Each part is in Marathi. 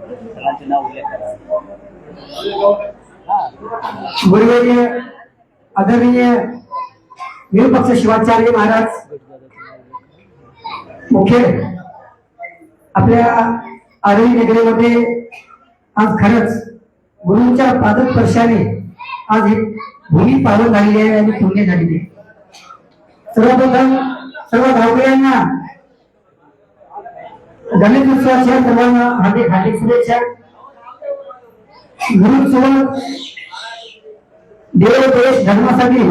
सरांचे नाव उल्लेख करा गुरुवर्य आदरणीय निरुपक्ष शिवाचार्य महाराज. मुख्य आपल्या आरवी नगरीमध्ये आज खरंच गुरुंच्या पादक स्पर्शाने आज एक भूमी पावन झालेली आहे आणि पुण्य झालेली आहे. सर्वप्रथम सर्व धावकऱ्यांना गणेश उत्सवाच्या सर्वांना हार्दिक हार्दिक शुभेच्छा गुरुसोबत देव देश धर्मासाठी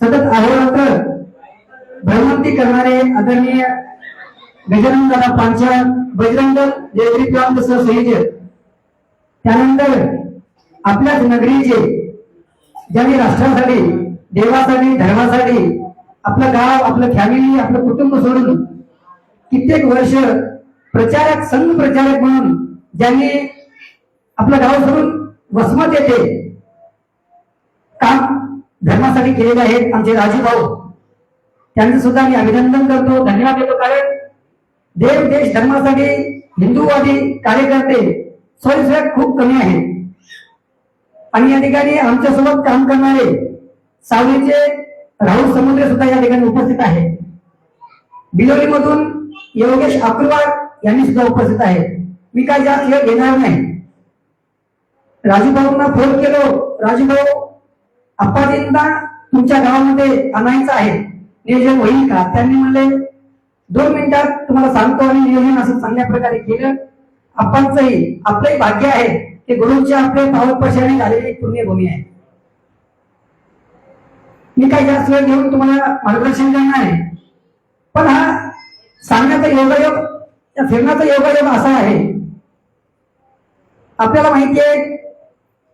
सतत अहोरात्र भ्रमंती करणारे आदरणीय गजानन दादा पांचाळ बजरंग देवरी प्रांत सहसंयोजक त्यानंतर आपल्याच नगरीचे ज्यांनी राष्ट्रासाठी देवासाठी धर्मासाठी आपलं गाव आपलं फॅमिली आपलं कुटुंब सोडून कित्येक वर्ष प्रचारक संघ प्रचारक म्हणून ज्यांनी आपलं गाव सोडून वसमत येथे काम धर्मासाठी केलेले आहेत आमचे राजू भाऊ त्यांचं सुद्धा मी अभिनंदन करतो धन्यवाद देतो. कारण देव देश धर्मासाठी हिंदूवादी कार्यकर्ते स्वयंसेवक खूप कमी आहेत. आणि या ठिकाणी आमच्यासोबत काम करणारे सावलीचे राहुल समुद्रे सुद्धा या ठिकाणी उपस्थित आहेत. बिलोली मधून योगेश अग्रवाल यांनी सुद्धा उपस्थित आहेत. मी काय जास्त वेळ घेणार नाही. राजू भाऊंना फोन केलो. राजू भाऊ अप्पाजींना तुमच्या गावामध्ये आणायचं आहे. नियोजन होईल का? त्यांनी म्हणले दोन मिनिटात तुम्हाला सांगतो आणि नियोजन असं चांगल्या प्रकारे केलं. आपणचंही आपलंही भाग्य आहे की गुरुंच्या आपले पावलपशाने झालेली पुण्यभूमी आहे. मी काही जास्त वेळ घेऊन तुम्हाला मार्गदर्शन करणार आहे. पण हा सांगण्याचा योगायोग या फिरण्याचा योगायोग असा आहे. आपल्याला माहिती आहे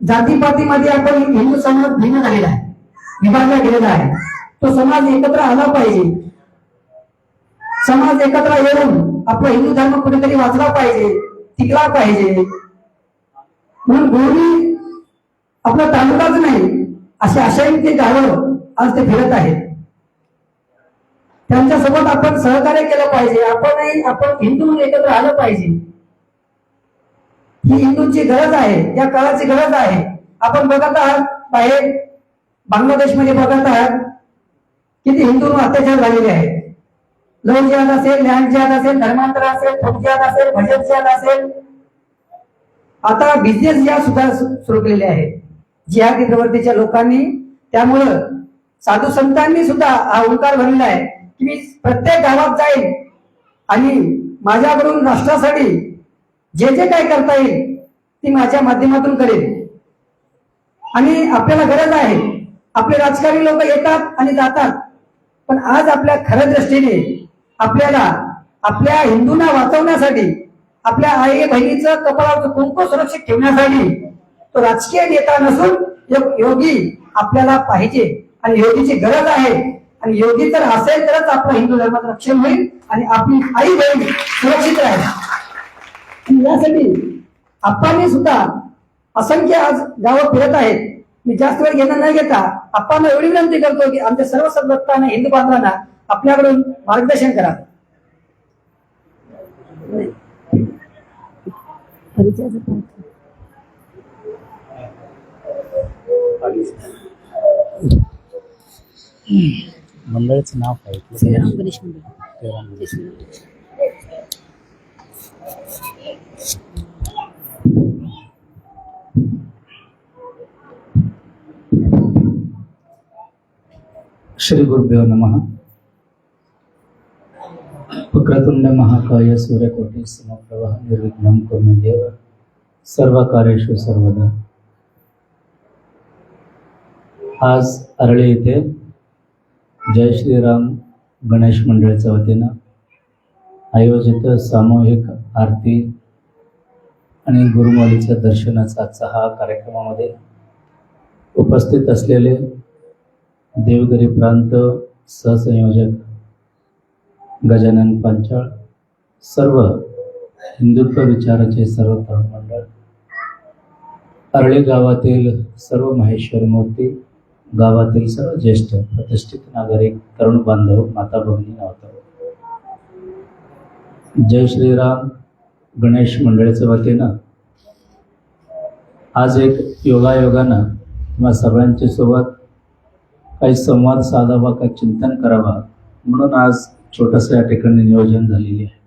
जातीपातीमध्ये आपण हिंदू समाज भिन्न झालेला आहे. विभागला गेलेला आहे. तो समाज एकत्र आला पाहिजे. समाज एकत्र येऊन आपला हिंदू धर्म कुठेतरी वाचला पाहिजे टिकला पाहिजे. म्हणून गोरी आपला तालुकाच नाही असे आशय ते गावं आज ते फिरत आहेत. त्यांच्यासोबत आपण सहकार्य केलं पाहिजे. आपणही आपण हिंदू म्हणून एकत्र आलं पाहिजे. ही हिंदूंची गरज आहे या काळाची गरज आहे. आपण बघत आहात बाहेर बांगलादेशमध्ये बघत आहात किती हिंदूंवर अत्याचार झालेले आहेत. लव जिहाद असेल लँड जिहाद असेल धर्मांतर असेल फौज जिहाद असेल भजन जिहाद असेल. आता बिझनेस जिहाद सुद्धा सुरू केलेले आहेत. जिहादी प्रवृत्तीच्या लोकांनी त्यामुळं साधू संतांनी सुद्धा हा ओंकार भरलेला आहे. मी प्रत्येक गावात जाईन आणि माझ्याकडून राष्ट्रासाठी जे जे काय करता येईल ती माझ्या माध्यमातून करेन. आणि आपल्याला गरज आहे. आपले राजकारणी लोक येतात आणि जातात. पण आज आपल्या खऱ्या दृष्टीने आपल्याला आपल्या हिंदूंना वाचवण्यासाठी आपल्या आई बहिणीचं कपाळावर कुंकू सुरक्षित ठेवण्यासाठी तो राजकीय नेता नसून योगी आपल्याला पाहिजे आणि योगीची गरज आहे. आणि योगी तर असेल तरच आपला हिंदू धर्माचं रक्षण होईल आणि आपली आई बहीण सुरक्षित राहील. यासाठी आप्पांनी सुद्धा असंख्य आज गावं फिरत आहेत. मी जास्त वेळ घेणं न घेता आप्पांना एवढी विनंती करतो की आमच्या सर्व सद्भक्तांना हिंदू बांधवांना आपल्याकडून मार्गदर्शन करा. मंडळाचं नाव काय? श्रीराम गणेश मंडळ. श्रीराम. श्री गुरुभ्यो नमः. वक्रतुंड महाकाय सूर्यकोटी समप्रभा निर्विघ्नं कुरु देव सर्व कार्येषु सर्वदा. आज अरळी येथे जय श्रीराम गणेश मंडळाच्या वतीनं आयोजित सामूहिक आरती आणि गुरुमालीच्या दर्शनाचा आजचा हा कार्यक्रमामध्ये उपस्थित असलेले देवगिरी प्रांत सहसंयोजक गजानन पांचाळ सर्व हिंदुत्व विचाराचे सर्व तरुण मंडळ अरळी गावातील सर्व माहेश्वर मूर्ती गावातील सर्व ज्येष्ठ प्रतिष्ठित नागरिक तरुण बांधव माता भगिनी नावतात जय श्रीराम गणेश मंडळीच्या वतीनं. आज एक योगायोगानं तुम्हा सगळ्यांच्या सोबत काही संवाद साधावा काही चिंतन करावा म्हणून आज छोटंसं या ठिकाणी नियोजन झालेले आहे.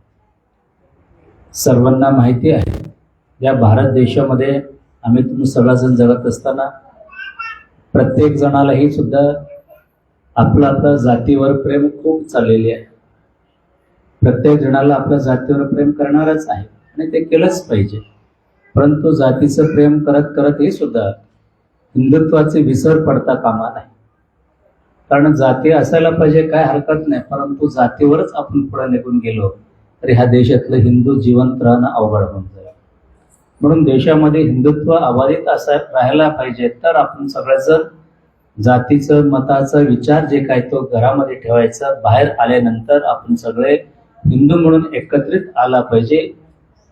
सर्वांना माहिती आहे या भारत देशामध्ये आम्ही तुम्ही सगळाजण जगत असताना प्रत्येक जणालाही सुद्धा आपलं आपलं जातीवर प्रेम खूप चाललेले आहे. प्रत्येक जणाला आपल्या जातीवर प्रेम करणारच आहे आणि ते केलंच पाहिजे. परंतु जातीचं प्रेम करत करत हे सुद्धा हिंदुत्वाचे विसर पडता कामा नाही. कारण जाती असायला पाहिजे काय हरकत नाही परंतु जातीवरच आपण पुढे निघून गेलो तर ह्या देशातलं हिंदू जिवंत राहणं अवघड होऊन जाईल. म्हणून देशामध्ये हिंदुत्व अबाधित असा राहायला पाहिजे तर आपण सगळ्याच जातीचं मताचा विचार जे काय तो घरामध्ये ठेवायचा बाहेर आल्यानंतर आपण सगळे हिंदू म्हणून एकत्रित आला पाहिजे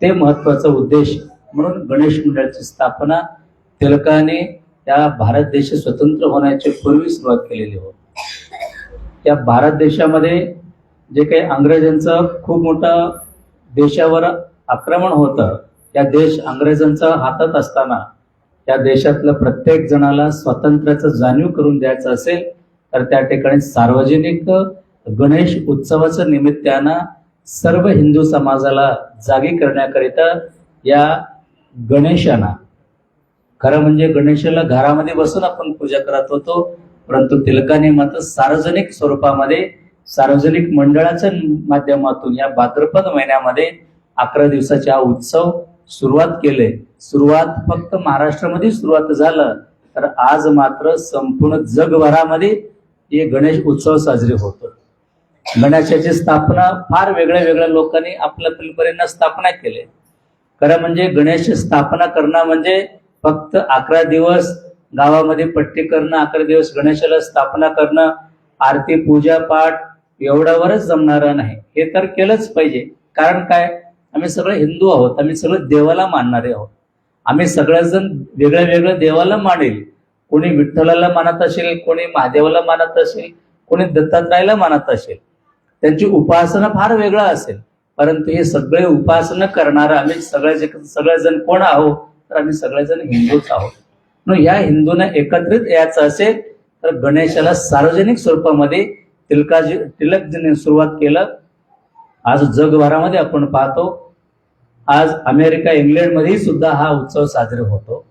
ते महत्त्वाचा उद्देश. म्हणून गणेश मंडळाची स्थापना तिलकाने त्या भारत देश स्वतंत्र होण्याच्या पूर्वी सुरुवात केलेली होती. या भारत देशामध्ये जे काही इंग्रजांचं खूप मोठं देशावर आक्रमण होतं या देश अंग्रेजांचा हातात असताना या देशातलं प्रत्येक जणाला स्वातंत्र्याचं जाणीव करून द्यायचं असेल तर त्या ठिकाणी सार्वजनिक गणेश उत्सवाच्या निमित्तानं सर्व हिंदू समाजाला जागी करण्याकरिता या गणेशाना खरं म्हणजे गणेशाला घरामध्ये बसून आपण पूजा करत होतो परंतु तिलकाने मात्र सार्वजनिक स्वरूपामध्ये सार्वजनिक मंडळाच्या माध्यमातून या भाद्रपद महिन्यामध्ये अकरा दिवसाचा हा उत्सव सुरुवात केले. सुरुवात फक्त महाराष्ट्रामध्ये सुरुवात झालं तर आज मात्र संपूर्ण जगभरामध्ये हे गणेश उत्सव साजरे होतो गणेशाची स्थापना फार वेगळ्या वेगळ्या लोकांनी आपल्या पिलपर्यंत स्थापना केले. खरं म्हणजे गणेश स्थापना करणं म्हणजे फक्त अकरा दिवस गावामध्ये पट्टी करणं अकरा दिवस गणेशाला स्थापना करणं आरती पूजा पाठ एवढ्यावरच जमणार नाही. हे तर केलंच पाहिजे. कारण काय? आम्ही सगळे हिंदू आहोत आम्ही सगळे देवाला मानणारे आहोत. आम्ही सगळेजण वेगळ्या वेगळ्या देवाला मानेल. कोणी विठ्ठलाला मानत असेल कोणी महादेवाला मानत असेल कोणी दत्तात्रयाला मानत असेल. त्यांची उपासना फार वेगळं असेल. परंतु हे सगळे उपासना करणारं आम्ही सगळे सगळेजण कोण आहोत? तर आम्ही सगळेजण हिंदूच आहोत. म्हणून या हिंदूंना एकत्रित यायचं असेल तर गणेशाला सार्वजनिक स्वरूपामध्ये तिलकाजी तिलकजीने सुरुवात केलं. आज जगभरामध्ये आपण पाहतो आज अमेरिका इंग्लंडमध्येही सुद्धा हा उत्सव साजरा होतो.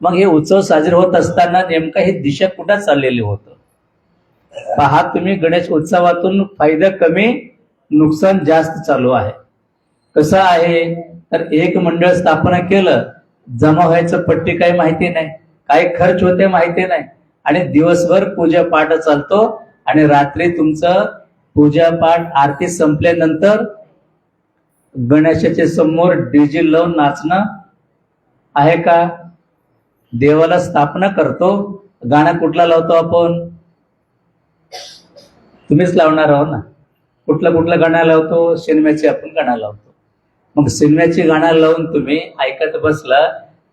मग हे उत्सव साजरे होत असताना नेमका हे दिशा कुठं चाललेली होतं? पहा तुम्ही गणेश उत्सवातून फायदा कमी नुकसान जास्त चालू आहे. कसं आहे? तर एक मंडळ स्थापना केलं जमा व्हायचं पट्टी काही माहिती नाही काय खर्च होते माहिती नाही. आणि दिवसभर पूजा पाठ चालतो आणि रात्री तुमचं पूजा पाठ आरती संपल्यानंतर गणेशाच्या समोर डीजे लावून नाचणं आहे का? देवाला स्थापना करतो गाणं कुठला लावतो आपण? तुम्हीच लावणार आहो ना. कुठलं कुठलं गाणं लावतो? सिनेमाची आपण गाणं लावतो. मग सिनेमाची गाणं लावून तुम्ही ऐकत बसला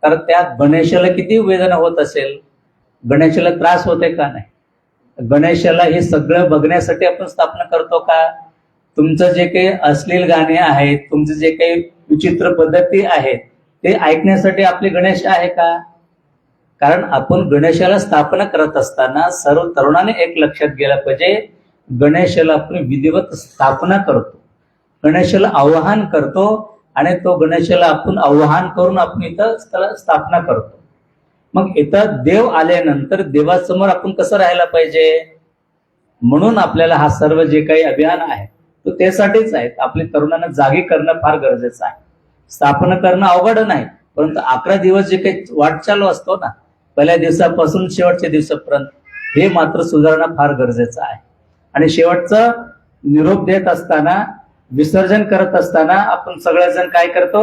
तर त्या गणेशाला किती वेदना होत असेल? गणेशाला त्रास होते का नाही? गणेशाला हे सगळं बघण्यासाठी आपण स्थापना करतो का? तुमचं जे काही अश्लील गाणे आहेत तुमचं जे काही विचित्र पद्धती आहेत ते ऐकण्यासाठी आपले गणेश आहे का? कारण आपण गणेशाला स्थापना करत असताना सर्व तरुणाने एक लक्षात गेला पाहिजे गणेशाला आपण विधिवत स्थापना करतो. गणेशाला आवाहन करतो आणि तो गणेशाला आपण आवाहन करून आपण इथं त्याला स्थापना करतो. मग इथं देव आल्यानंतर देवासमोर आपण कसं राहायला पाहिजे? म्हणून आपल्याला हा सर्व जे काही अभियान आहे. तो त्यासाठीच आहेत. आपल्या तरुणांना जागी करणं फार गरजेचं आहे. स्थापना करणं अवघड नाही परंतु अकरा दिवस जे काही वाटचाल असतो ना पहिल्या दिवसापासून शेवटच्या दिवसापर्यंत हे मात्र सुधारणं फार गरजेचं आहे. आणि शेवटचं निरोप देत असताना विसर्जन करत असताना आपण सगळेजण काय करतो?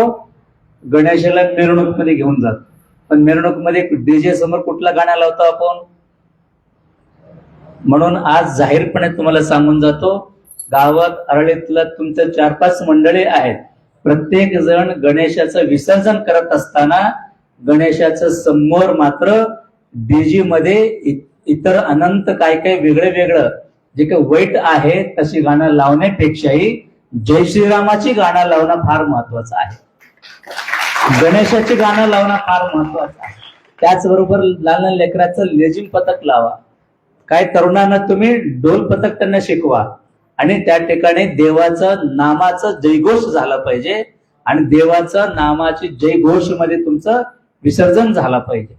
गणेशाला मिरवणूकमध्ये घेऊन जातो. पण मिरवणूकमध्ये डीजे समोर कुठला गाणं लावतो आपण? म्हणून आज जाहीरपणे तुम्हाला सांगून जातो गावात अरळीतलं तुमचं चार पाच मंडळी आहेत. प्रत्येक जण गणेशाचं विसर्जन करत असताना गणेशाचं समोर मात्र डीजी मध्ये इतर अनंत काय काय वेगळं वेगळं जे काही वाईट आहे तशी गाणं लावण्यापेक्षाही जय श्रीरामाची गाणं लावणं फार महत्वाचं आहे. गणेशाची गाणं लावणं फार महत्वाचं आहे. त्याचबरोबर लहान लेकराचं लेझिम पथक लावा. काय तरुणांना तुम्ही ढोल पथक त्यांना शिकवा. आणि त्या ठिकाणी देवाचं नामाचं जयघोष झाला पाहिजे आणि देवाचं नामाची जयघोषमध्ये तुमचं विसर्जन झाला पाहिजे.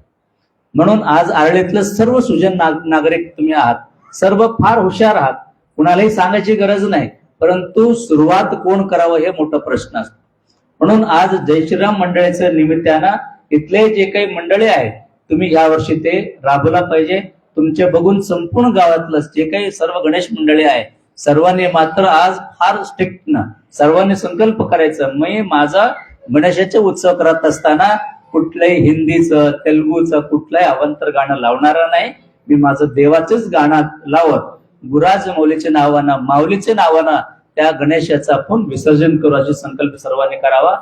म्हणून आज आरळीतलं सर्व सुजन नाग- नागरिक तुम्ही आहात. सर्व फार हुशार आहात. कुणालाही सांगायची गरज नाही. परंतु सुरुवात कोण करावं हे मोठा प्रश्न असतो. म्हणून आज जय श्रीराम निमित्तानं इथले जे काही मंडळी आहेत तुम्ही या वर्षी ते राबवला पाहिजे. तुमचे बघून संपूर्ण गावातलं जे काही सर्व गणेश मंडळी आहे सर्वांनी मात्र आज फार स्ट्रिक्ट ना सर्वांनी संकल्प करायचा मी माझा गणेशाचे उत्सव करत असताना कुठल्याही हिंदीचं तेलुगूचं कुठलंही अवंतर गाणं लावणार नाही. मी माझं देवाचंच गाणं लावत गुराज मौलीच्या नावानं माऊलीच्या नावानं त्या गणेशाचं आपण विसर्जन करू अशी संकल्प सर्वांनी करावा.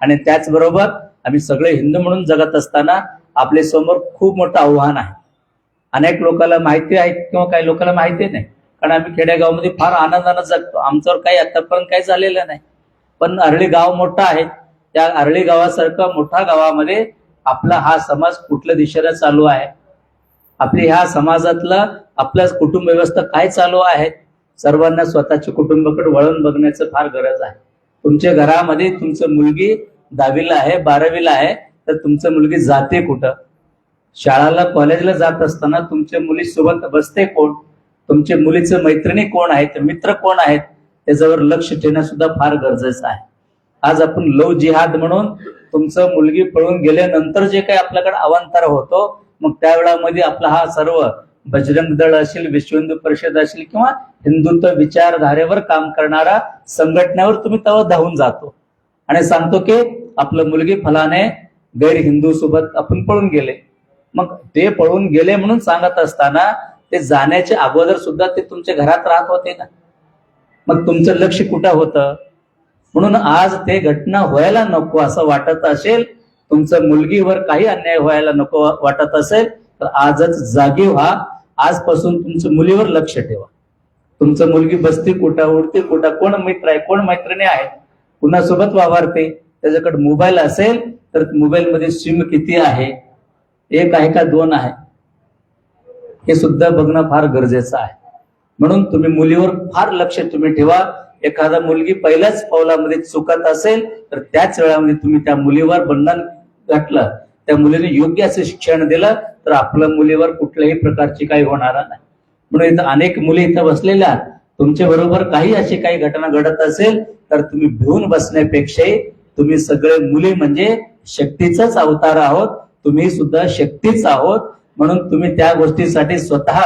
आणि त्याचबरोबर आम्ही सगळे हिंदू म्हणून जगत असताना आपल्यासमोर खूप मोठं आव्हान आहे. अनेक लोकांना माहिती आहे किंवा काही लोकांना माहिती नाही. कारण आम्ही खेडेगावमध्ये फार आनंदानं जगतो आमच्यावर काही आतापर्यंत काही झालेलं नाही. पण अरळी गाव मोठं आहे. त्या अरळी गावासारखं मोठ्या गावामध्ये आपला हा समाज कुठल्या दिशेला चालू आहे? आपली ह्या समाजातलं आपल्या कुटुंब व्यवस्था काय चालू आहे? सर्वांना स्वतःच्या कुटुंबाकडे वळण बघण्याचं फार गरज आहे. तुमच्या घरामध्ये तुमचं मुलगी दहावीला आहे बारावीला आहे तर तुमचं मुलगी जाते कुठं? शाळाला कॉलेजला जात असताना तुमच्या मुली सोबत बसते कोण? तुमच्या मुलीचं मैत्रिणी कोण आहेत मित्र कोण आहेत त्याच्यावर लक्ष ठेवणं सुद्धा फार गरजेचं आहे. आज आपण लव जिहाद म्हणून तुमचं मुलगी पळून गेल्यानंतर जे काही आपल्याकडे अवांतर होतो मग त्यावेळामध्ये आपला हा सर्व बजरंग दळ असेल विश्व हिंदू परिषद असेल किंवा हिंदुत्व विचारधारेवर काम करणारा संघटनेवर तुम्ही तेव्हा धावून जातो. आणि सांगतो की आपलं मुलगी फलाने गैर हिंदू सोबत आपण पळून गेले. मग ते पळून गेले म्हणून सांगत असताना ते जाण्याच्या अगोदर सुद्धा ते तुमच्या घरात राहत होते ना. मग तुमचं लक्ष कुठं होतं? म्हणून आज ते घटना व्हायला नको असं वाटत असेल तुमचं मुलगीवर काही अन्याय व्हायला नको वाटत असेल तर आजच जागी व्हा. आजपासून तुमचं मुलीवर लक्ष ठेवा. तुमचं मुलगी बसती कुठं उडती कुठं कोण मित्र आहे कोण मैत्रिणी आहे कुणासोबत वावरते त्याच्याकडे मोबाईल असेल तर मोबाईलमध्ये सिम किती आहे? एक आहे का दोन आहे? हे सुद्धा बघणं फार गरजेचं आहे. म्हणून तुम्ही मुलीवर फार लक्ष तुम्ही ठेवा. एखादा मुलगी पहिल्याच पावलामध्ये चुकत असेल तर त्याच वेळामध्ये तुम्ही त्या मुलीवर बंधन घातलं त्या मुलीने योग्य असं शिक्षण दिलं तर आपल्या मुलीवर कुठल्याही प्रकारची काही होणार नाही. म्हणून इथं अनेक मुली इथं बसलेल्या तुमच्या बरोबर काही अशी काही घटना घडत असेल तर तुम्ही भिवून बसण्यापेक्षाही तुम्ही सगळे मुली म्हणजे शक्तीचाच अवतार आहोत. तुम्ही सुद्धा शक्तीच आहोत. म्हणून तुम्ही त्या गोष्टीसाठी स्वतः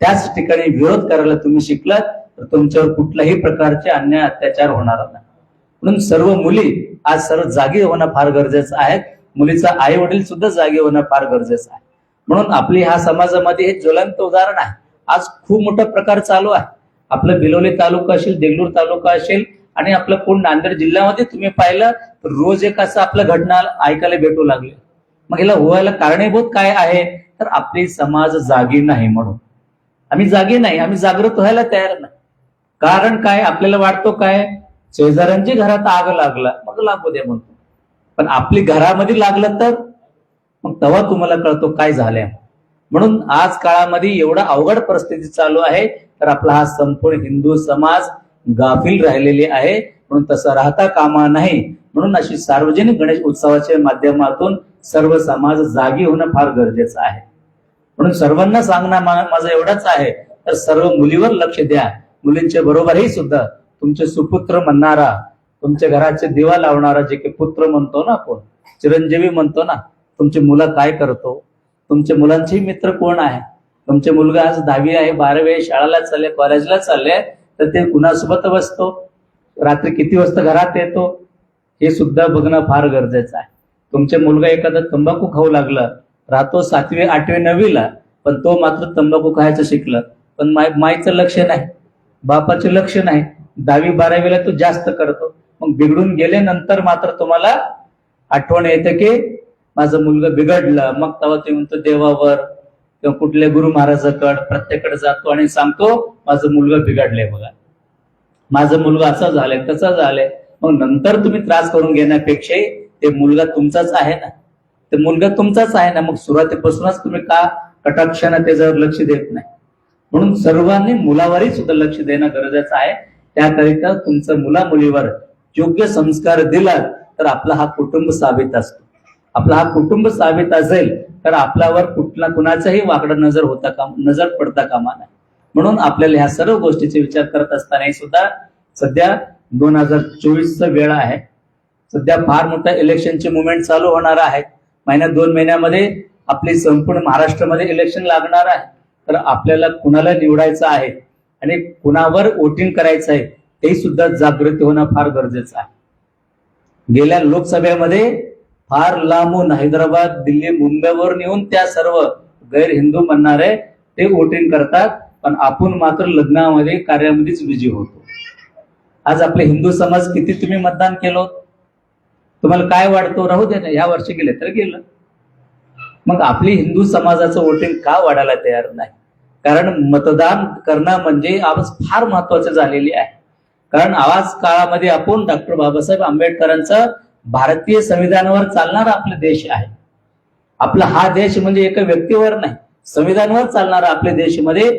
त्याच ठिकाणी विरोध करायला तुम्ही शिकलात तर तुमच्यावर कुठल्याही प्रकारचे अन्याय अत्याचार होणार नाही. म्हणून सर्व मुली आज सर्व जागी होणं फार गरजेचं आहे. मुलीचा आई वडील सुद्धा जागी होणं फार गरजेचं आहे. म्हणून आपली ह्या समाजामध्ये हे ज्वलंत उदाहरण आहे. आज खूप मोठा प्रकार चालू आहे. आपलं बिलोली तालुका असेल देगलूर तालुका असेल आणि आपलं कोण नांदेड जिल्ह्यामध्ये तुम्ही पाहिलं तर रोज एक असं आपलं घटना ऐकायला भेटू लागले. मग याला व्हायला कारणीभूत काय आहे? तर आपली समाज जागी नाही म्हणून. आम्ही जागी नाही आम्ही जागृत व्हायला तयार नाही. कारण काय? आपल्याला वाटतो काय? शेजाऱ्यांच्या घरात आग लागला मग लागू दे म्हणतो. पण आपली घरामध्ये लागलं तर? मग तेव्हा तुम्हाला कळतो काय झालंय. म्हणून आज काळामध्ये एवढा अवघड परिस्थिती चालू आहे तर आपला हा संपूर्ण हिंदू समाज गाफील राहिलेली आहे. म्हणून तसं राहता कामा नाही. म्हणून अशी सार्वजनिक गणेश उत्सवाच्या माध्यमातून सर्व समाज जागी होणं फार गरजेचं आहे. म्हणून सर्वांना सांगणं माझं एवढंच आहे. तर सर्व मुलीवर लक्ष द्या. मुलींच्या बरोबरही सुद्धा तुमचे सुपुत्र म्हणणारा तुमच्या घराचे दिवा लावणारा जे काही पुत्र म्हणतो ना आपण चिरंजीवी म्हणतो ना तुमची मुलं काय करतो? तुमच्या मुलांचे मित्र कोण आहे? तुमचे मुलगा आज दहावी आहे बारावी आहे शाळेला चालले कॉलेजला चालले तर ते कुणासोबत बसतो? रात्री किती वाजता घरात येतो? हे सुद्धा बघणं फार गरजेचं आहे. तुमचे मुलगा एखादा तंबाखू खाऊ लागला राहतो सातवी आठवी नववीला पण तो मात्र तंबाखू खायचं शिकला. पण माय माईचं लक्ष नाही बापाचे लक्ष नाही. दहावी बारावीला तो जास्त करतो. मग बिघडून गेल्यानंतर मात्र तुम्हाला आठवण येते की माझा मुलगा बिघडलं. मग तेव्हा ते म्हणतो देवावर किंवा कुठल्या गुरु महाराजाकड प्रत्येकडे जातो आणि सांगतो माझा मुलगा बिघडलाय बघा. माझा मुलगा असा झालंय तसा झालाय. मग नंतर तुम्ही त्रास करून घेण्यापेक्षाही ते मुलगा तुमचाच आहे ना. तर मुलगा तुमचाच आहे ना मग सुरुवातीपासूनच तुम्ही का कटाक्षानं त्याच्यावर लक्ष देत नाही? म्हणून सर्वांनी मुलावरही सुद्धा लक्ष देणं गरजेचं आहे. त्याकरिता तुमचं मुला मुलीवर योग्य संस्कार दिला तर आपला हा कुटुंब साबित असतो. आपला हा कुटुंब साबित असेल तर आपल्यावर कुठला कुणाचाही वाकडा नजर होता का नजर पडता कामा नाही म्हणून आपल्याला ह्या सर्व गोष्टीचे विचार करत असतानाही सुद्धा सध्या दोन हजार चोवीसचा वेळ आहे. सध्या फार मोठा इलेक्शनचे मुवमेंट चालू होणार आहेत. महिन्यात दोन महिन्यामध्ये आपली संपूर्ण महाराष्ट्रामध्ये इलेक्शन लागणार आहे. तर आपल्याला कुणाला निवडायचं आहे आणि कुणावर वोटिंग करायचं आहे ते सुद्धा जागृती होणं फार गरजेचं आहे. गेल्या लोकसभेमध्ये फार लांबून हैदराबाद दिल्ली मुंबईवरून येऊन त्या सर्व गैर हिंदू म्हणणारे ते वोटिंग करतात पण आपण मात्र लग्नामध्ये कार्यामध्येच बिझी होतो. आज आपले हिंदू समाज किती तुम्ही मतदान केलं? तुम्हाला काय वाढतो राहू दे ना या वर्षी गेले तर गेलं. मग आपली हिंदू समाजाचं वोटिंग का वाढायला तयार नाही? कारण मतदान करणं म्हणजे आज फार महत्वाचं झालेली आहे. कारण आवाज काळामध्ये आपण डॉक्टर बाबासाहेब आंबेडकरांचा भारतीय संविधानावर चालणारा आपला देश आहे. आपला हा देश म्हणजे एका व्यक्तीवर नाही संविधानावर चालणारा आपल्या देशमध्ये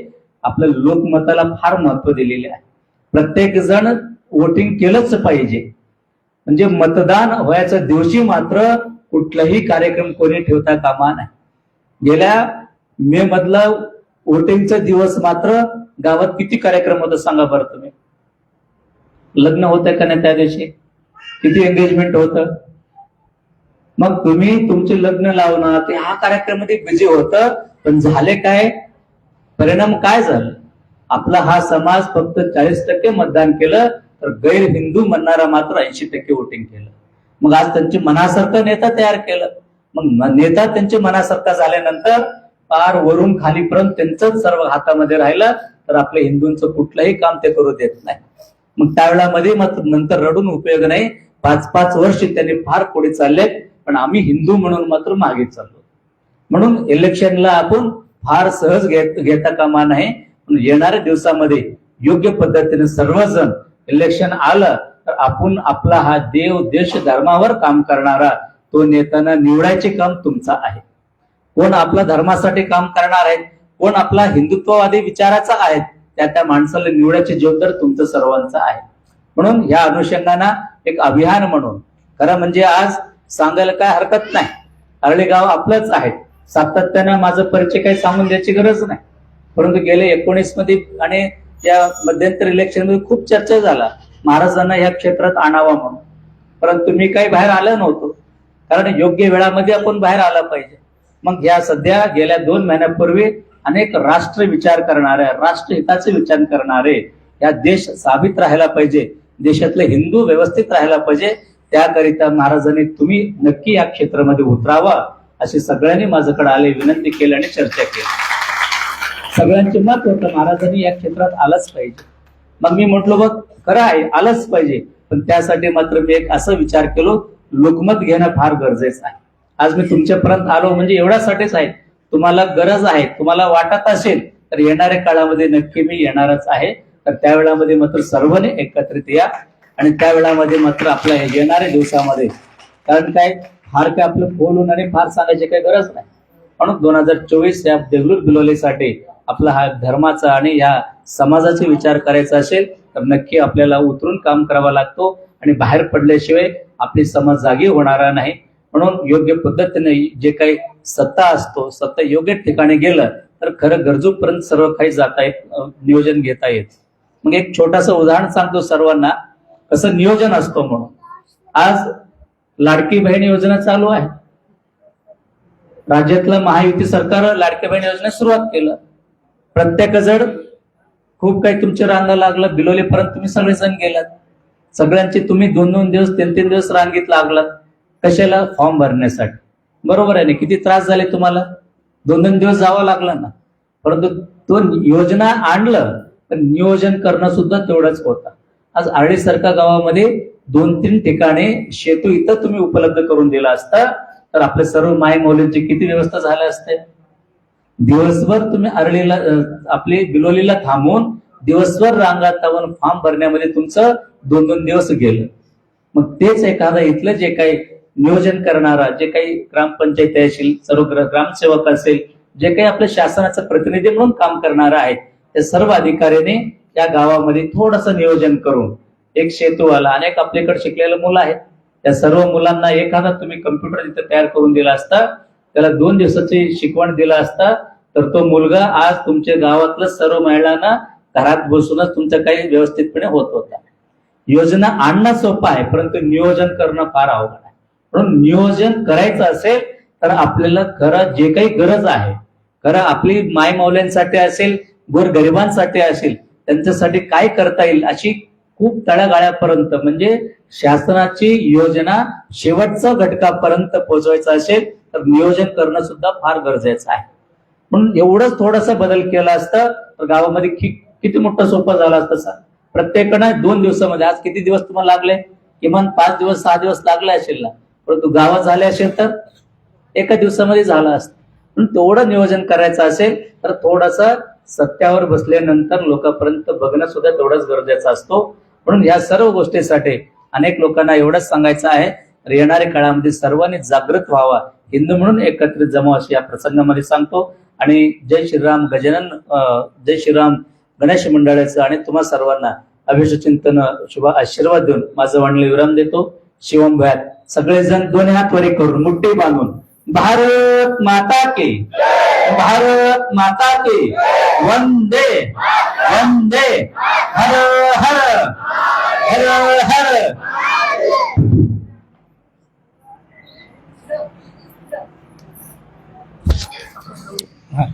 आपल्या लोकमताला फार महत्त्व दिलेले आहे. प्रत्येक जण वोटिंग केलंच पाहिजे. म्हणजे मतदान व्हायच्या दिवशी मात्र कुठलाही कार्यक्रम कोणी ठेवता कामा नाही गेल्या मे मधला वोटिंगचा दिवस मात्र गावात किती कार्यक्रम होता सांगा बरं तुम्ही. लग्न होतं का नाही त्या दिवशी? किती एंगेजमेंट होतं? मग तुम्ही तुमचे लग्न लावणं ते हा कार्यक्रमामध्ये बिझी होतं पण झाले काय? परिणाम काय झालं? आपला हा समाज फक्त चाळीस टक्के मतदान केलं तर गैर हिंदू म्हणणारा मात्र ऐंशी टक्के वोटिंग केलं. मग आज त्यांची मनासारखं नेता तयार केलं. मग नेता त्यांची मनासारखा झाल्यानंतर पार वरून खालीपर्यंत त्यांचंच सर्व हातामध्ये राहिलं तर आपल्या हिंदूंचं कुठलंही काम ते करू देत नाही. मग त्यावेळामध्ये मग नंतर रडून उपयोग नाही. पाच पाच वर्ष त्यांनी फार पुढे चाललेत पण आम्ही हिंदू म्हणून मात्र मागे चाललो. म्हणून इलेक्शनला आपण फार सहज घेत घेता कामा नाही येणाऱ्या दिवसामध्ये योग्य पद्धतीने सर्वजण इलेक्शन आलं तर आपण आपला हा देव देश धर्मावर काम करणारा तो नेत्यांना निवडायचे काम तुमचा आहे. कोण आपल्या धर्मासाठी काम करणार आहे कोण आपला हिंदुत्ववादी विचाराचा आहे त्या त्या माणसाला निवडायचे जबाबदार तुमचं सर्वांचं आहे. म्हणून या अनुषंगानं एक अभियान म्हणून खरं म्हणजे आज सांगायला काय हरकत नाही. अरळी गाव आपलंच आहे. सातत्यानं माझं परिचय काही सांगून द्यायची गरज नाही. परंतु गेले एकोणीसमध्ये आणि या मध्यंतर इलेक्शनमध्ये खूप चर्चा झाला. महाराजांना या क्षेत्रात आणावा म्हणून. परंतु मी काही बाहेर आलं नव्हतो. कारण योग्य वेळामध्ये आपण बाहेर आला पाहिजे. मग या सध्या गेल्या दोन महिन्यापूर्वी अनेक राष्ट्र विचार करणारे राष्ट्रहिताचे विचार करणारे या देश साबित राहायला पाहिजे. देशातले हिंदू व्यवस्थित राहायला पाहिजे. त्याकरिता महाराजांनी तुम्ही नक्की या क्षेत्रामध्ये उतरावा अशी सगळ्यांनी माझ्याकडे आले विनंती केली आणि चर्चा केली. सगळ्यांचे मत होतं महाराजांनी या क्षेत्रात आलंच पाहिजे. मग मी म्हटलो बघ खरं आहे आलंच पाहिजे. पण त्यासाठी मात्र मी एक असं विचार केलो लोकमत घेणं फार गरजेचं आहे. आज मी तुमच्यापर्यंत आलो म्हणजे एवढ्यासाठीच आहे. तुम्हाला गरज आहे तुम्हाला वाटत असेल तर येणाऱ्या काळामध्ये नक्की मी येणारच आहे. तर त्या वेळामध्ये मात्र सर्वांनी एकत्रित या. आणि त्या वेळामध्ये मात्र आपल्या येणाऱ्या दिवसामध्ये कारण काय फार काय आपलं बोलून आणि फार सांगायची काही गरज नाही. म्हणून दोन हजार चोवीस या देगलूर बिलोलीसाठी आपला हा धर्माचा आणि या समाजाचा विचार करायचा असेल तर नक्की आपल्याला उतरून काम करावा लागतो. आणि बाहेर पडल्याशिवाय आपली समाज जागी होणारा नाही. म्हणून योग्य पद्धतीने जे काही सत्ता असतो सत्ता योग्य ठिकाणी गेलं तर खरं गरजूपर्यंत सर्व काही जाता येत नियोजन घेता येत. मग एक छोटस उदाहरण सांगतो सर्वांना. कसं नियोजन असतो म्हणून. आज लाडकी बहीण योजना चालू आहे. राज्यातलं महायुती सरकार लाडकी बहीण योजना सुरुवात केलं. प्रत्येकजण खूप काही तुमच्या रांगा लागलं बिलोलीपर्यंत तुम्ही सगळेजण गेलात. सगळ्यांचे तुम्ही दोन दोन दिवस तीन तीन दिवस रांगेत लागलात. कशाला? फॉर्म भरण्यासाठी. बरोबर आहे ना? किती त्रास झाले तुम्हाला? दोन दोन दिवस जावं लागलं ना. परंतु तो योजना आणलं तर नियोजन करणं सुद्धा तेवढंच होतं. आज आरडी सरका गावामध्ये दोन तीन ठिकाणी शेतू इथं तुम्ही उपलब्ध करून दिला असता तर आपले सर्व माय मौलींची किती व्यवस्था झाल्या असते दिवसभर तुम्ही आरळीला आपली बिलोलीला थांबून दिवसभर रांगात थांबून फॉर्म भरण्यामध्ये तुमचं दोन दोन दिवस गेलं. मग तेच एखादा इथलं जे काही नियोजन करणारा जे काही ग्रामपंचायत असेल सर्व ग्रामसेवक असेल जे काही आपल्या शासनाचं प्रतिनिधी म्हणून काम करणारा आहे त्या सर्व अधिकाऱ्याने या गावामध्ये थोडस नियोजन करून एक सेतूवाला अनेक आपल्याकडे शिकलेले मुलं आहेत. त्या सर्व मुलांना एखादा तुम्ही कम्प्युटर तिथे तयार करून दिला असता त्याला दोन दिवसाची शिकवण दिला असता तर तो मुलगा आज तुमच्या गावातलं सर्व महिलांना घरात बसूनच तुमचं काही व्यवस्थितपणे होत होता. योजना आणणं सोपं आहे परंतु नियोजन करणं फार अवघड आहे. म्हणून नियोजन करायचं असेल तर आपल्याला खरं जे काही गरज आहे खरं आपली मायमावल्यांसाठी असेल असेल गोरगरिबांसाठी असेल त्यांच्यासाठी काय करता येईल अशी खूप तळागाळ्यापर्यंत म्हणजे शासनाची योजना शेवटच्या घटकापर्यंत पोहोचवायचं असेल तर नियोजन करणं सुद्धा फार गरजेचं आहे. म्हणून एवढंच थोडासा बदल केला असता तर गावामध्ये कि- किती मोठं सोपं झालं असतं सर. प्रत्येकानं दोन दिवसामध्ये म्हणजे आज किती दिवस तुम्हाला लागले? किमान पाच दिवस सहा दिवस लागले असेल ना. परंतु गावात झाले असेल तर एका दिवसामध्ये झालं असतं. म्हणून तेवढं नियोजन करायचं असेल तर थोडासा सत्यावर बसल्यानंतर लोकांपर्यंत बघणं सुद्धा तेवढंच गरजेचं असतो. म्हणून या सर्व गोष्टीसाठी अनेक लोकांना एवढंच सांगायचं आहे तर येणाऱ्या काळामध्ये सर्वांनी जागृत व्हावा. हिंदू म्हणून एकत्रित जमाव अशी या प्रसंगामध्ये सांगतो. आणि जय श्रीराम गजानन जय श्रीराम गणेश मंडळाचं आणि तुम्हा सर्वांना अभिषचिंतन शुभ आशीर्वाद देऊन माझं वाणलं विराम देतो. शिवम भयात. सगळेजण दोन्ही हात वरी करून मुठ्ठी बांधून भारत माता के भारत माता के वंदे वंदे हर हर हर हर 哎。